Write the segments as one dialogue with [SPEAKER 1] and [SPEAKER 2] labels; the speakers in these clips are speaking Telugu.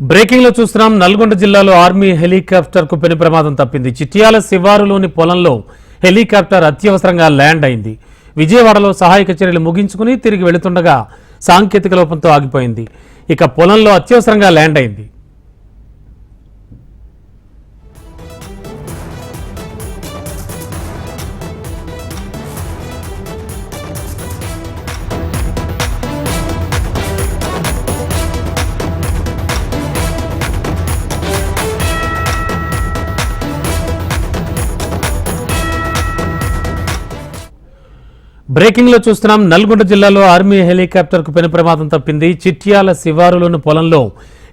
[SPEAKER 1] బ్రేకింగ్లో చూస్తున్నాం. నల్గొండ జిల్లాలో ఆర్మీ హెలికాప్టర్కు పెను ప్రమాదం తప్పింది. చిట్యాల శివారులోని పొలంలో హెలికాప్టర్ అత్యవసరంగా ల్యాండ్ అయింది. విజయవాడలో సహాయక చర్యలు ముగించుకుని తిరిగి వెళుతుండగా సాంకేతిక లోపంతో ఆగిపోయింది. ఇక పొలంలో అత్యవసరంగా ల్యాండ్ అయింది. బ్రేకింగ్లో చూస్తున్నాం. నల్గొండ జిల్లాలో ఆర్మీ హెలికాప్టర్కు పెను ప్రమాదం తప్పింది. చిట్యాల శివారులోని పొలంలో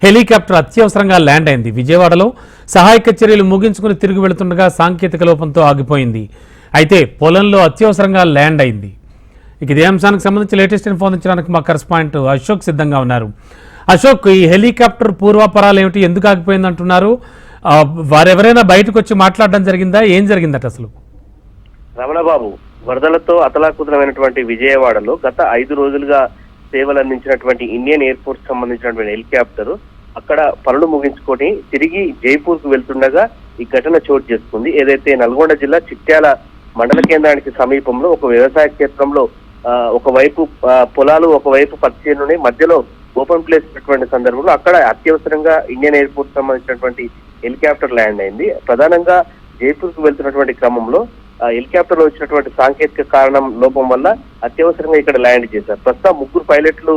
[SPEAKER 1] హెలికాప్టర్ అత్యవసరంగా ల్యాండ్ అయింది. విజయవాడలో సహాయక చర్యలు ముగించుకుని తిరిగి వెళుతుండగా సాంకేతిక లోపంతో ఆగిపోయింది. అయితే పొలంలో అత్యవసరంగా ల్యాండ్ అయింది. ఇక ఇదే అంశానికి సంబంధించి లేటెస్ట్ ఇన్ఫార్మించడానికి మా కరస్పాండెంట్ అశోక్ సిద్ధంగా ఉన్నారు. అశోక్ ఈ హెలికాప్టర్ పూర్వాపరాలు ఏమిటి? ఎందుకు ఆగిపోయింది అంటున్నారు? వారెవరైనా బయటకు వచ్చి మాట్లాడడం జరిగిందా? ఏం జరిగిందట అసలు?
[SPEAKER 2] రమణబాబు వరదలతో అతలాకుతలమైనటువంటి విజయవాడలో గత ఐదు రోజులుగా సేవలు అందించినటువంటి ఇండియన్ ఎయిర్ ఫోర్స్ సంబంధించినటువంటి హెలికాప్టర్ అక్కడ పనులు ముగించుకొని తిరిగి జైపూర్కు వెళ్తుండగా ఈ ఘటన చోటు చేసుకుంది. ఏదైతే నల్గొండ జిల్లా చిట్యాల మండల కేంద్రానికి సమీపంలో ఒక వ్యవసాయ క్షేత్రంలో ఒకవైపు పొలాలు ఒకవైపు పత్తి మధ్యలో ఓపెన్ ప్లేస్ ఉన్నటువంటి సందర్భంలో అక్కడ అత్యవసరంగా ఇండియన్ ఎయిర్పోర్ట్ సంబంధించినటువంటి హెలికాప్టర్ ల్యాండ్ అయింది. ప్రధానంగా జైపూర్కు వెళ్తున్నటువంటి క్రమంలో హెలికాప్టర్లో వచ్చినటువంటి సాంకేతిక కారణం లోపం వల్ల అత్యవసరంగా ఇక్కడ ల్యాండ్ చేశారు. ప్రస్తుతం ముగ్గురు పైలట్లు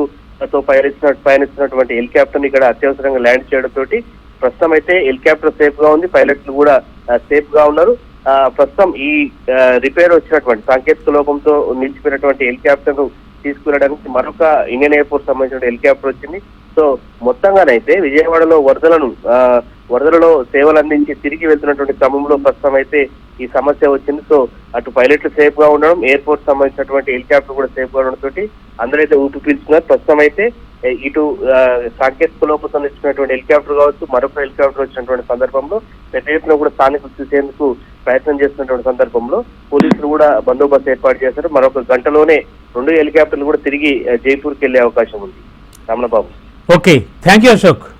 [SPEAKER 2] తో పయనిస్తున్న పయనిస్తున్నటువంటి హెలికాప్టర్ ఇక్కడ అత్యవసరంగా ల్యాండ్ చేయడం తోటి ప్రస్తుతం అయితే హెలికాప్టర్ సేఫ్గా ఉంది పైలట్లు కూడా సేఫ్గా ఉన్నారు. ప్రస్తుతం ఈ రిపేర్ వచ్చినటువంటి సాంకేతిక లోపంతో నిలిచిపోయినటువంటి హెలికాప్టర్ను తీసుకువెళ్ళడానికి మరొక ఇండియన్ ఎయిర్ ఫోర్స్ సంబంధించిన హెలికాప్టర్ వచ్చింది. సో మొత్తంగానైతే విజయవాడలో వరదలను వరదలలో సేవలు అందించి తిరిగి వెళ్తున్నటువంటి క్రమంలో ప్రస్తుతం అయితే ఈ సమస్య వచ్చింది. సో అటు పైలట్లు సేఫ్గా ఉండడం ఎయిర్పోర్ట్ సంబంధించినటువంటి హెలికాప్టర్ కూడా సేఫ్గా ఉండడం తోటి అందరైతే ఊపి పీల్చుకున్నారు. ప్రస్తుతం అయితే ఇటు సాంకేతిక లోపంతో ఇచ్చినటువంటి హెలికాప్టర్ కావచ్చు మరొక హెలికాప్టర్ వచ్చినటువంటి సందర్భంలో పెద్ద ఎత్తున కూడా స్థానికులు చూసేందుకు ప్రయత్నం చేస్తున్నటువంటి సందర్భంలో పోలీసులు కూడా బందోబస్తు ఏర్పాటు చేశారు. మరొక గంటలోనే రెండు హెలికాప్టర్లు కూడా తిరిగి జైపూర్కి వెళ్ళే అవకాశం ఉంది. Ramana Babu.
[SPEAKER 1] Okay, thank you Ashok.